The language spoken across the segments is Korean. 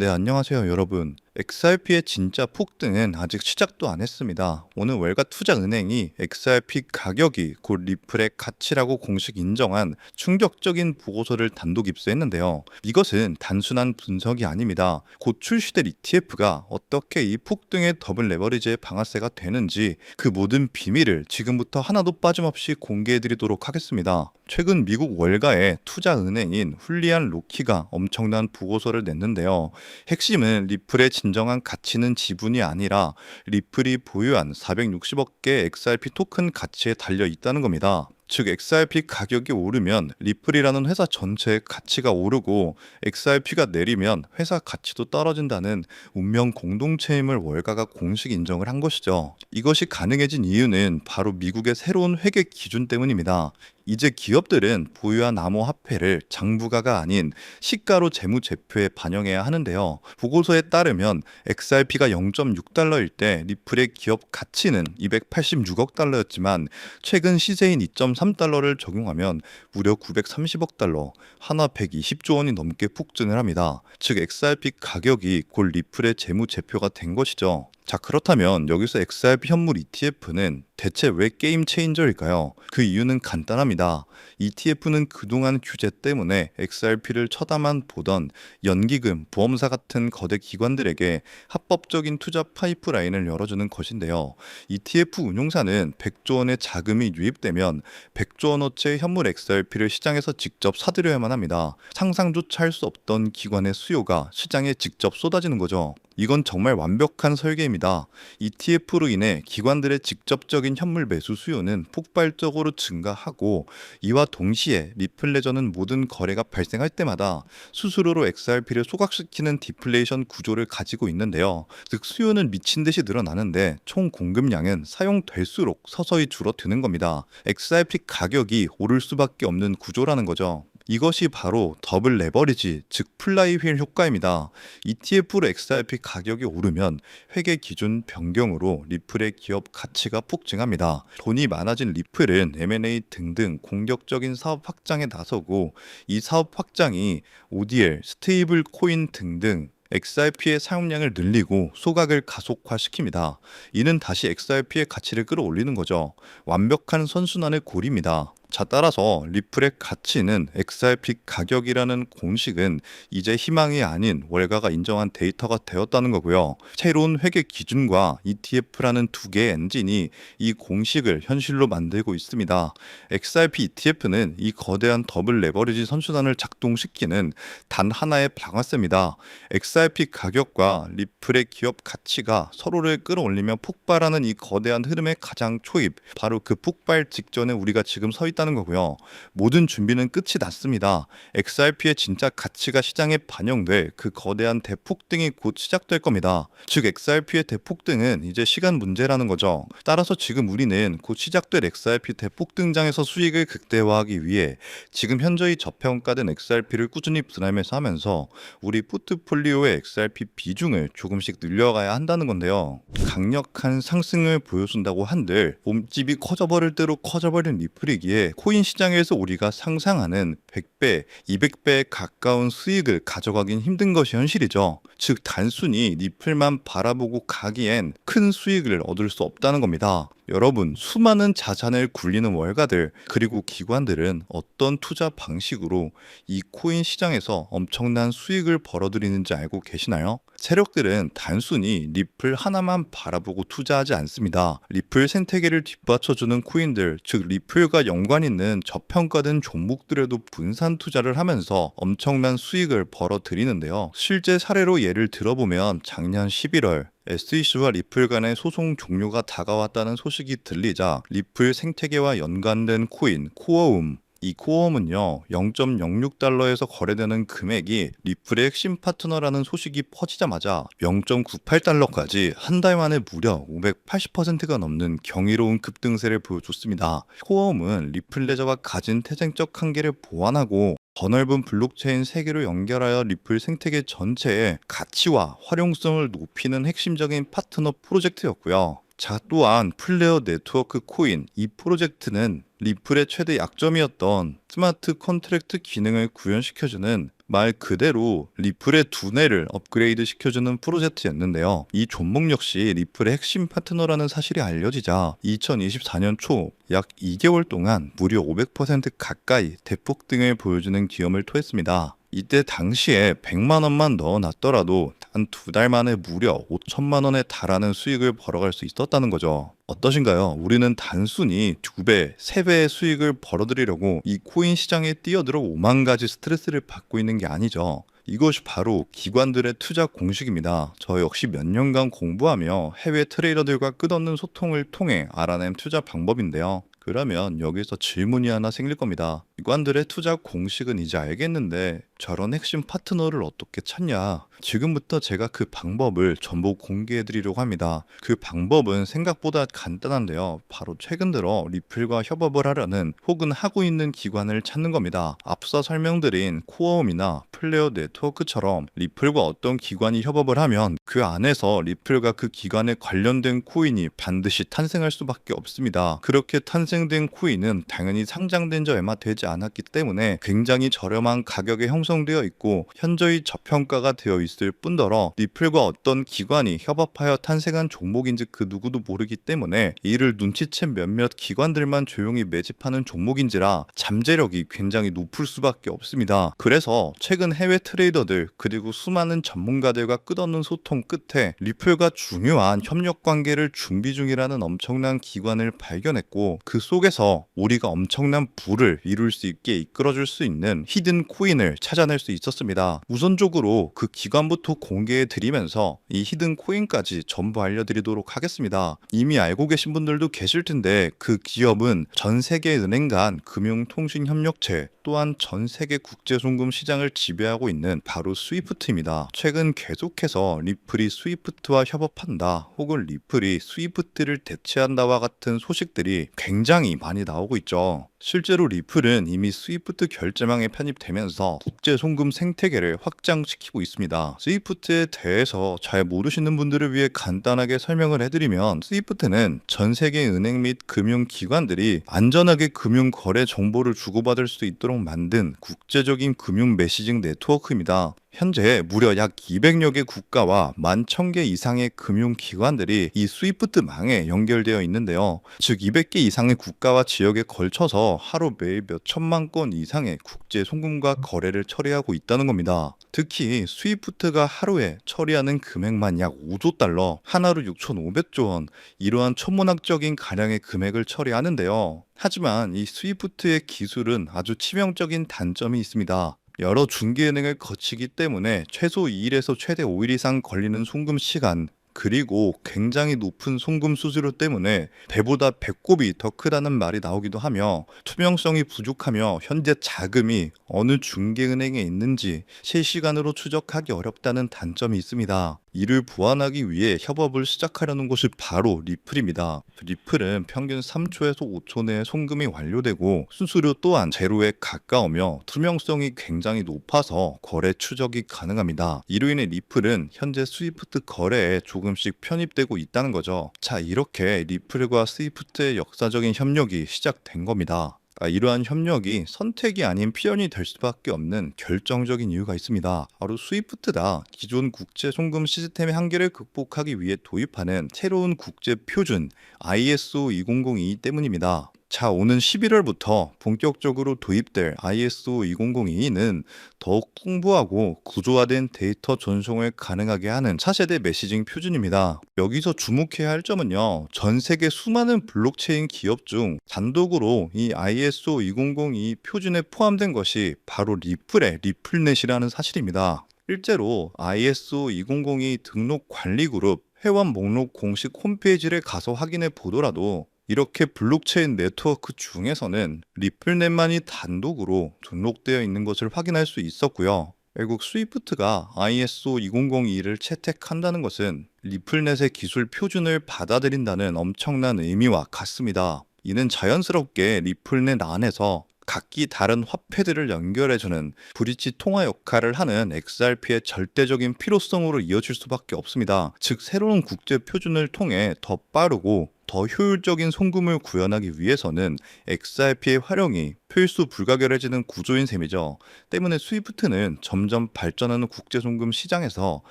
네, 안녕하세요, 여러분. XRP의 진짜 폭등은 아직 시작도 안 했습니다. 오늘 월가 투자은행이 XRP 가격이 곧 리플의 가치라고 공식 인정한 충격적인 보고서를 단독 입수했는데요. 이것은 단순한 분석이 아닙니다. 곧 출시될 ETF가 어떻게 이 폭등의 더블 레버리지의 방아쇠가 되는지 그 모든 비밀을 지금부터 하나도 빠짐없이 공개해드리도록 하겠습니다. 최근 미국 월가의 투자은행인 훌리안 로키가 엄청난 보고서를 냈는데요. 핵심은 리플의 진정한 가치는 지분이 아니라 리플이 보유한 460억 개 XRP 토큰 가치에 달려 있다는 겁니다. 즉 XRP 가격이 오르면 리플이라는 회사 전체의 가치가 오르고 XRP가 내리면 회사 가치도 떨어진다는 운명 공동체임을 월가가 공식 인정을 한 것이죠. 이것이 가능해진 이유는 바로 미국의 새로운 회계 기준 때문입니다. 이제 기업들은 보유한 암호 화폐를 장부가가 아닌 시가로 재무 제표에 반영해야 하는데요. 보고서에 따르면 XRP가 0.6달러일 때 리플의 기업 가치는 286억 달러였지만 최근 시세인 2.3 달러를 적용하면 무려 930억 달러, 하나 120조 원이 넘게 폭증을 합니다. 즉 XRP 가격이 곧 리플의 재무 제표가 된 것이죠. 자, 그렇다면 여기서 XRP 현물 ETF는 대체 왜 게임 체인저일까요? 그 이유는 간단합니다. ETF는 그동안 규제 때문에 XRP를 쳐다만 보던 연기금, 보험사 같은 거대 기관들에게 합법적인 투자 파이프라인을 열어주는 것인데요. ETF 운용사는 100조 원의 자금이 유입되면 100조 원어치의 현물 XRP를 시장에서 직접 사들여야만 합니다. 상상조차 할 수 없던 기관의 수요가 시장에 직접 쏟아지는 거죠. 이건 정말 완벽한 설계입니다. ETF로 인해 기관들의 직접적인 현물 매수 수요는 폭발적으로 증가하고 이와 동시에 리플레저는 모든 거래가 발생할 때마다 수수료로 XRP를 소각시키는 디플레이션 구조를 가지고 있는데요. 즉 수요는 미친 듯이 늘어나는데 총 공급량은 사용될수록 서서히 줄어드는 겁니다. XRP 가격이 오를 수밖에 없는 구조라는 거죠. 이것이 바로 더블 레버리지, 즉 플라이휠 효과입니다. ETF로 XRP 가격이 오르면 회계 기준 변경으로 리플의 기업 가치가 폭증합니다. 돈이 많아진 리플은 M&A 등등 공격적인 사업 확장에 나서고 이 사업 확장이 ODL, 스테이블 코인 등등 XRP의 사용량을 늘리고 소각을 가속화시킵니다. 이는 다시 XRP의 가치를 끌어올리는 거죠. 완벽한 선순환의 고리입니다. 자, 따라서 리플의 가치는 XRP 가격이라는 공식은 이제 희망이 아닌 월가가 인정한 데이터가 되었다는 거고요. 새로운 회계 기준과 ETF라는 두 개의 엔진이 이 공식을 현실로 만들고 있습니다. XRP ETF는 이 거대한 더블 레버리지 선순환을 작동시키는 단 하나의 방아쇠입니다. XRP 가격과 리플의 기업 가치가 서로를 끌어올리며 폭발하는 이 거대한 흐름의 가장 초입, 바로 그 폭발 직전에 우리가 지금 서 있다 있다는 거고요. 모든 준비는 끝이 났습니다. XRP의 진짜 가치가 시장에 반영돼 그 거대한 대폭등이 곧 시작될 겁니다. 즉 XRP의 대폭등은 이제 시간 문제라는 거죠. 따라서 지금 우리는 곧 시작될 XRP 대폭등장에서 수익을 극대화하기 위해 지금 현저히 저평가된 XRP를 꾸준히 분할매수 하면서 우리 포트폴리오의 XRP 비중을 조금씩 늘려가야 한다는 건데요. 강력한 상승을 보여준다고 한들 몸집이 커져버릴 대로 커져버린 리플이기에 코인 시장에서 우리가 상상하는 100배, 200배에 가까운 수익을 가져가긴 힘든 것이 현실이죠. 즉 단순히 리플만 바라보고 가기엔 큰 수익을 얻을 수 없다는 겁니다. 여러분, 수많은 자산을 굴리는 월가들, 그리고 기관들은 어떤 투자 방식으로 이 코인 시장에서 엄청난 수익을 벌어들이는지 알고 계시나요? 세력들은 단순히 리플 하나만 바라보고 투자하지 않습니다. 리플 생태계를 뒷받쳐주는 코인들, 즉 리플과 연관 있는 저평가된 종목들에도 분산 투자를 하면서 엄청난 수익을 벌어들이는데요. 실제 사례로 예를 들어보면 작년 11월 SEC와 리플 간의 소송 종료가 다가왔다는 소식이 들리자 리플 생태계와 연관된 코인 코어움 이 코어음은요 0.06달러에서 거래되는 금액이 리플의 핵심 파트너라는 소식이 퍼지자마자 0.98달러까지 한 달 만에 무려 580%가 넘는 경이로운 급등세를 보여줬습니다. 코어음은 리플 레저가 가진 태생적 한계를 보완하고 더 넓은 블록체인 세계로 연결하여 리플 생태계 전체의 가치와 활용성을 높이는 핵심적인 파트너 프로젝트였고요. 자, 또한 플레어 네트워크 코인 이 프로젝트는 리플의 최대 약점이었던 스마트 컨트랙트 기능을 구현시켜주는 말 그대로 리플의 두뇌를 업그레이드 시켜주는 프로젝트였는데요. 이 종목 역시 리플의 핵심 파트너라는 사실이 알려지자 2024년 초 약 2개월 동안 무려 500% 가까이 대폭 등을 보여주는 기염을 토했습니다. 이때 당시에 100만 원만 넣어놨더라도 단 두 달 만에 무려 5천만 원에 달하는 수익을 벌어갈 수 있었다는 거죠. 어떠신가요? 우리는 단순히 두 배, 세 배의 수익을 벌어들이려고 이 코인 시장에 뛰어들어 5만 가지 스트레스를 받고 있는 게 아니죠. 이것이 바로 기관들의 투자 공식입니다. 저 역시 몇 년간 공부하며 해외 트레이더들과 끝없는 소통을 통해 알아낸 투자 방법인데요. 그러면 여기서 질문이 하나 생길 겁니다. 기관들의 투자 공식은 이제 알겠는데 저런 핵심 파트너를 어떻게 찾냐? 지금부터 제가 그 방법을 전부 공개해 드리려고 합니다. 그 방법은 생각보다 간단한데요. 바로 최근 들어 리플과 협업을 하려는 혹은 하고 있는 기관을 찾는 겁니다. 앞서 설명드린 코어홈이나 플레어 네트워크처럼 리플과 어떤 기관이 협업을 하면 그 안에서 리플과 그 기관에 관련된 코인이 반드시 탄생할 수밖에 없습니다. 그렇게 탄생 된 코인은 당연히 상장된 지 얼마 되지 않았기 때문에 굉장히 저렴한 가격에 형성되어 있고 현저히 저평가가 되어 있을 뿐더러 리플과 어떤 기관이 협업하여 탄생한 종목인지 그 누구도 모르기 때문에 이를 눈치챈 몇몇 기관들만 조용히 매집하는 종목인지라 잠재력이 굉장히 높을 수밖에 없습니다. 그래서 최근 해외 트레이더들 그리고 수많은 전문가들과 끝없는 소통 끝에 리플과 중요한 협력 관계를 준비 중이라는 엄청난 기관을 발견했고 그 속에서 우리가 엄청난 부를 이룰 수 있게 이끌어줄 수 있는 히든 코인을 찾아낼 수 있었습니다. 우선적으로 그 기관부터 공개해 드리면서 이 히든 코인까지 전부 알려드리도록 하겠습니다. 이미 알고 계신 분들도 계실 텐데 그 기업은 전 세계 은행 간 금융통신협력체 또한 전 세계 국제송금 시장을 지배하고 있는 바로 스위프트입니다. 최근 계속해서 리플이 스위프트와 협업한다 혹은 리플이 스위프트를 대체한다와 같은 소식들이 굉장히 많이 나오고 있죠. 실제로 리플은 이미 스위프트 결제망에 편입되면서 국제 송금 생태계를 확장시키고 있습니다. 스위프트에 대해서 잘 모르시는 분들을 위해 간단하게 설명을 해드리면 스위프트는 전 세계 은행 및 금융기관들이 안전하게 금융 거래 정보를 주고받을 수 있도록 만든 국제적인 금융 메시징 네트워크입니다. 현재 무려 약 200여 개 국가와 11,000개 이상의 금융기관들이 이 스위프트망에 연결되어 있는데요. 즉 200개 이상의 국가와 지역에 걸쳐서 하루 매일 몇 천만 건 이상의 국제 송금과 거래를 처리하고 있다는 겁니다. 특히 스위프트가 하루에 처리하는 금액만 약 5조 달러, 하나로 6,500조 원, 이러한 천문학적인 가량의 금액을 처리하는데요. 하지만 이 스위프트의 기술은 아주 치명적인 단점이 있습니다. 여러 중개은행을 거치기 때문에 최소 2일에서 최대 5일 이상 걸리는 송금 시간 그리고 굉장히 높은 송금 수수료 때문에 배보다 배꼽이 더 크다는 말이 나오기도 하며 투명성이 부족하며 현재 자금이 어느 중개은행에 있는지 실시간으로 추적하기 어렵다는 단점이 있습니다. 이를 보완하기 위해 협업을 시작하려는 것이 바로 리플입니다. 리플은 평균 3초에서 5초 내에 송금이 완료되고 수수료 또한 제로에 가까우며 투명성이 굉장히 높아서 거래 추적이 가능합니다. 이로 인해 리플은 현재 스위프트 거래에 조금씩 편입되고 있다는 거죠. 자, 이렇게 리플과 스위프트의 역사적인 협력이 시작된 겁니다. 아, 이러한 협력이 선택이 아닌 필연이 될 수밖에 없는 결정적인 이유가 있습니다. 바로 스위프트다. 기존 국제 송금 시스템의 한계를 극복하기 위해 도입하는 새로운 국제 표준 ISO 2002 때문입니다. 자, 오는 11월부터 본격적으로 도입될 ISO 2002는 더욱 풍부하고 구조화된 데이터 전송을 가능하게 하는 차세대 메시징 표준입니다. 여기서 주목해야 할 점은요, 전 세계 수많은 블록체인 기업 중 단독으로 이 ISO 2002 표준에 포함된 것이 바로 리플의 리플넷이라는 사실입니다. 실제로 ISO 2002 등록 관리 그룹 회원 목록 공식 홈페이지를 가서 확인해 보더라도 이렇게 블록체인 네트워크 중에서는 리플넷만이 단독으로 등록되어 있는 것을 확인할 수 있었고요. 결국 스위프트가 ISO 2002를 채택한다는 것은 리플넷의 기술 표준을 받아들인다는 엄청난 의미와 같습니다. 이는 자연스럽게 리플넷 안에서 각기 다른 화폐들을 연결해주는 브릿지 통화 역할을 하는 XRP의 절대적인 필요성으로 이어질 수밖에 없습니다. 즉 새로운 국제 표준을 통해 더 빠르고 더 효율적인 송금을 구현하기 위해서는 XRP의 활용이 필수 불가결해지는 구조인 셈이죠. 때문에 스위프트는 점점 발전하는 국제송금 시장에서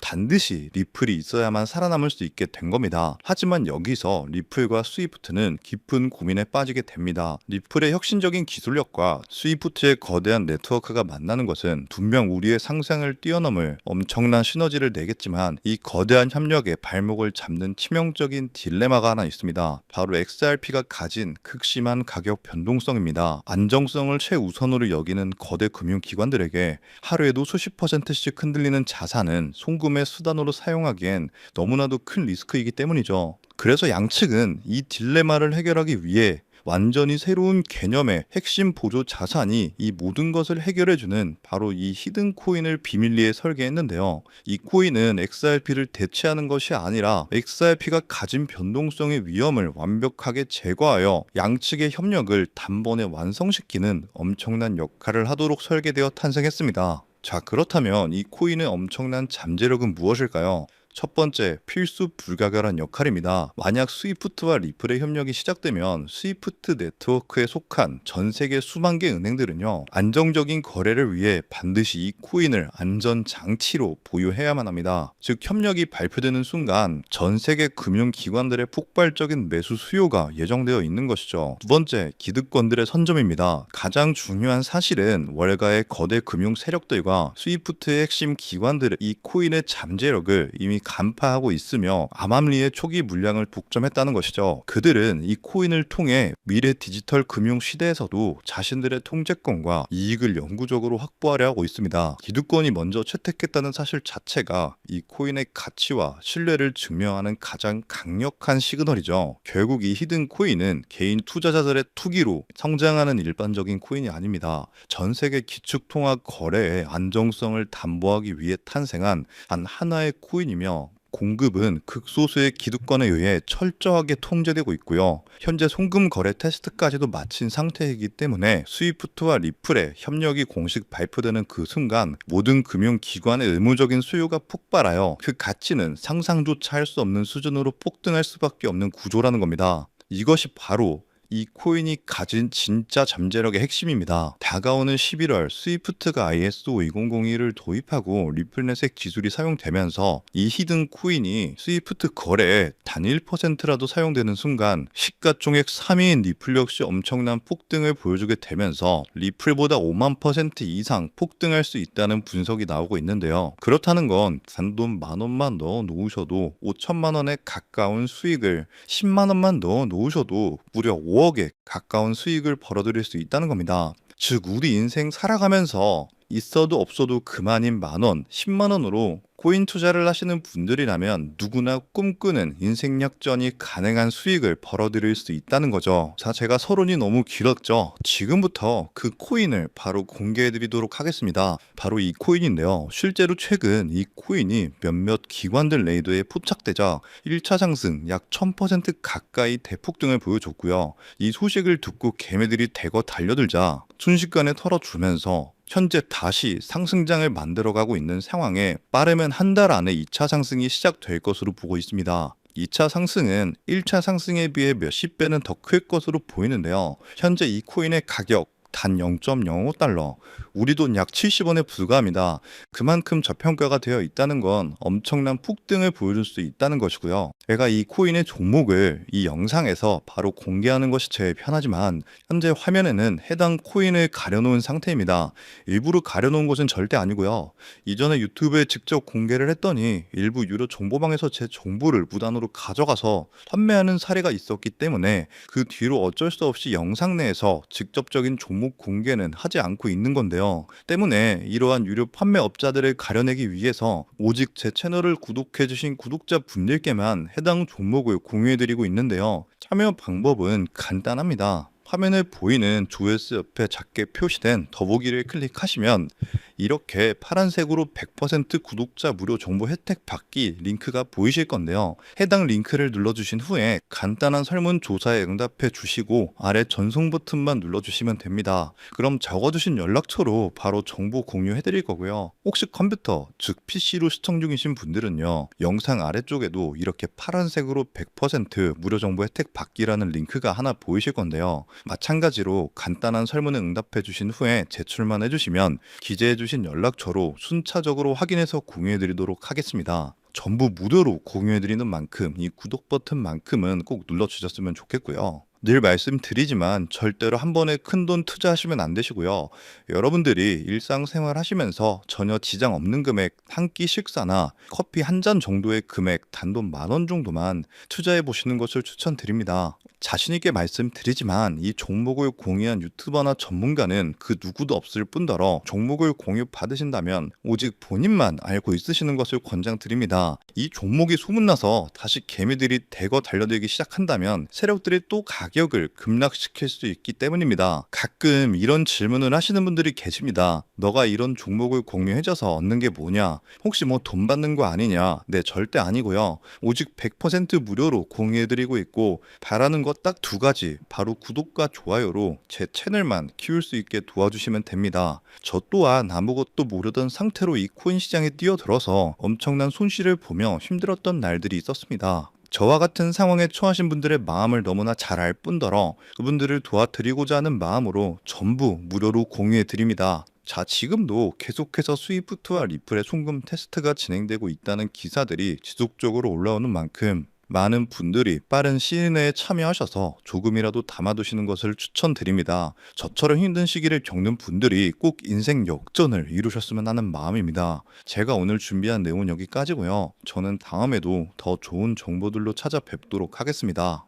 반드시 리플이 있어야만 살아남을 수 있게 된 겁니다. 하지만 여기서 리플과 스위프트는 깊은 고민에 빠지게 됩니다. 리플의 혁신적인 기술력과 스위프트의 거대한 네트워크가 만나는 것은 분명 우리의 상상을 뛰어넘을 엄청난 시너지를 내겠지만 이 거대한 협력에 발목을 잡는 치명적인 딜레마가 하나 있습니다. 바로 XRP가 가진 극심한 가격 변동성입니다. 안정 성을 최우선으로 여기는 거대 금융기관들에게 하루에도 수십 퍼센트씩 흔들리는 자산은 송금의 수단으로 사용하기엔 너무나도 큰 리스크이기 때문이죠. 그래서 양측은 이 딜레마를 해결하기 위해 완전히 새로운 개념의 핵심 보조 자산이 이 모든 것을 해결해주는 바로 이 히든 코인을 비밀리에 설계했는데요. 이 코인은 XRP를 대체하는 것이 아니라 XRP가 가진 변동성의 위험을 완벽하게 제거하여 양측의 협력을 단번에 완성시키는 엄청난 역할을 하도록 설계되어 탄생했습니다. 자, 그렇다면 이 코인의 엄청난 잠재력은 무엇일까요? 첫 번째, 필수 불가결한 역할입니다. 만약 스위프트와 리플의 협력이 시작되면 스위프트 네트워크에 속한 전 세계 수만 개 은행들은요, 안정적인 거래를 위해 반드시 이 코인을 안전 장치로 보유해야만 합니다. 즉, 협력이 발표되는 순간 전 세계 금융기관들의 폭발적인 매수 수요가 예정되어 있는 것이죠. 두 번째, 기득권들의 선점입니다. 가장 중요한 사실은 월가의 거대 금융 세력들과 스위프트의 핵심 기관들의 이 코인의 잠재력을 이미 간파하고 있으며 암암리의 초기 물량을 독점했다는 것이죠. 그들은 이 코인을 통해 미래 디지털 금융 시대에서도 자신들의 통제권과 이익을 영구적으로 확보하려 하고 있습니다. 기득권이 먼저 채택했다는 사실 자체가 이 코인의 가치와 신뢰를 증명하는 가장 강력한 시그널이죠. 결국 이 히든 코인은 개인 투자자들의 투기로 성장하는 일반적인 코인이 아닙니다. 전 세계 기축통화 거래의 안정성을 담보하기 위해 탄생한 단 하나의 코인이며 공급은 극소수의 기득권에 의해 철저하게 통제되고 있고요. 현재 송금 거래 테스트까지도 마친 상태이기 때문에 스위프트와 리플의 협력이 공식 발표되는 그 순간 모든 금융기관의 의무적인 수요가 폭발하여 그 가치는 상상조차 할 수 없는 수준으로 폭등할 수밖에 없는 구조라는 겁니다. 이것이 바로 이 코인이 가진 진짜 잠재력의 핵심입니다. 다가오는 11월 스위프트가 ISO 2002를 도입하고 리플넷의 기술이 사용되면서 이 히든 코인이 스위프트 거래에 단 1%라도 사용되는 순간 시가총액 3위인 리플 역시 엄청난 폭등을 보여주게 되면서 리플보다 5만 퍼센트 이상 폭등할 수 있다는 분석이 나오고 있는데요. 그렇다는 건 단돈 만 원만 넣어 놓으셔도 5천만 원에 가까운 수익을 10만 원만 넣어 놓으셔도 무려 5 억에 가까운 수익을 벌어들일 수 있다는 겁니다. 즉 우리 인생 살아가면서 있어도 없어도 그만인 만 원, 10만 원으로 코인 투자를 하시는 분들이라면 누구나 꿈꾸는 인생 역전이 가능한 수익을 벌어들일 수 있다는 거죠. 자, 제가 서론이 너무 길었죠. 지금부터 그 코인을 바로 공개해 드리도록 하겠습니다. 바로 이 코인인데요. 실제로 최근 이 코인이 몇몇 기관들 레이더에 포착되자 1차 상승 약 1000% 가까이 대폭등을 보여줬고요. 이 소식을 듣고 개매들이 대거 달려들자 순식간에 털어주면서 현재 다시 상승장을 만들어가고 있는 상황에 빠르면 한 달 안에 2차 상승이 시작될 것으로 보고 있습니다. 2차 상승은 1차 상승에 비해 몇십 배는 더 클 것으로 보이는데요. 현재 이 코인의 가격 단 0.05달러, 우리 돈 약 70원에 불과합니다. 그만큼 저평가가 되어 있다는 건 엄청난 폭등을 보여줄 수 있다는 것이고요. 제가 이 코인의 종목을 이 영상에서 바로 공개하는 것이 제일 편하지만 현재 화면에는 해당 코인을 가려놓은 상태입니다. 일부러 가려놓은 것은 절대 아니고요. 이전에 유튜브에 직접 공개를 했더니 일부 유료 정보방에서 제 정보를 무단으로 가져가서 판매하는 사례가 있었기 때문에 그 뒤로 어쩔 수 없이 영상 내에서 직접적인 종목 공개는 하지 않고 있는 건데요. 때문에 이러한 유료 판매업자들을 가려내기 위해서 오직 제 채널을 구독해주신 구독자 분들께만 해당 종목을 공유해드리고 있는데요. 참여 방법은 간단합니다. 화면에 보이는 조회수 옆에 작게 표시된 더보기를 클릭하시면 이렇게 파란색으로 100% 구독자 무료 정보 혜택 받기 링크가 보이실 건데요. 해당 링크를 눌러주신 후에 간단한 설문조사에 응답해 주시고 아래 전송 버튼만 눌러주시면 됩니다. 그럼 적어주신 연락처로 바로 정보 공유해 드릴 거고요. 혹시 컴퓨터, 즉 PC로 시청 중이신 분들은요. 영상 아래쪽에도 이렇게 파란색으로 100% 무료 정보 혜택 받기라는 링크가 하나 보이실 건데요. 마찬가지로 간단한 설문에 응답해 주신 후에 제출만 해주시면 기재해 주신 연락처로 순차적으로 확인해서 공유해 드리도록 하겠습니다. 전부 무료로 공유해 드리는 만큼 이 구독 버튼만큼은 꼭 눌러 주셨으면 좋겠고요. 늘 말씀드리지만 절대로 한 번에 큰 돈 투자하시면 안 되시고요. 여러분들이 일상생활 하시면서 전혀 지장 없는 금액 한 끼 식사나 커피 한 잔 정도의 금액 단돈 만 원 정도만 투자해 보시는 것을 추천드립니다. 자신 있게 말씀드리지만 이 종목을 공유한 유튜버나 전문가는 그 누구도 없을 뿐더러 종목을 공유 받으신다면 오직 본인만 알고 있으시는 것을 권장드립니다. 이 종목이 소문나서 다시 개미들이 대거 달려들기 시작한다면 세력들이 또 가 격을 급락시킬 수 있기 때문입니다. 가끔 이런 질문을 하시는 분들이 계십니다. 너가 이런 종목을 공유해줘서 얻는 게 뭐냐? 혹시 뭐 돈 받는 거 아니냐? 네, 절대 아니고요. 오직 100% 무료로 공유해드리고 있고 바라는 것 딱 두 가지 바로 구독과 좋아요로 제 채널만 키울 수 있게 도와주시면 됩니다. 저 또한 아무것도 모르던 상태로 이 코인 시장에 뛰어들어서 엄청난 손실을 보며 힘들었던 날들이 있었습니다. 저와 같은 상황에 처하신 분들의 마음을 너무나 잘 알 뿐더러 그분들을 도와드리고자 하는 마음으로 전부 무료로 공유해 드립니다. 자, 지금도 계속해서 스위프트와 리플의 송금 테스트가 진행되고 있다는 기사들이 지속적으로 올라오는 만큼 많은 분들이 빠른 시일 내에 참여하셔서 조금이라도 담아두시는 것을 추천드립니다. 저처럼 힘든 시기를 겪는 분들이 꼭 인생 역전을 이루셨으면 하는 마음입니다. 제가 오늘 준비한 내용은 여기까지고요. 저는 다음에도 더 좋은 정보들로 찾아뵙도록 하겠습니다.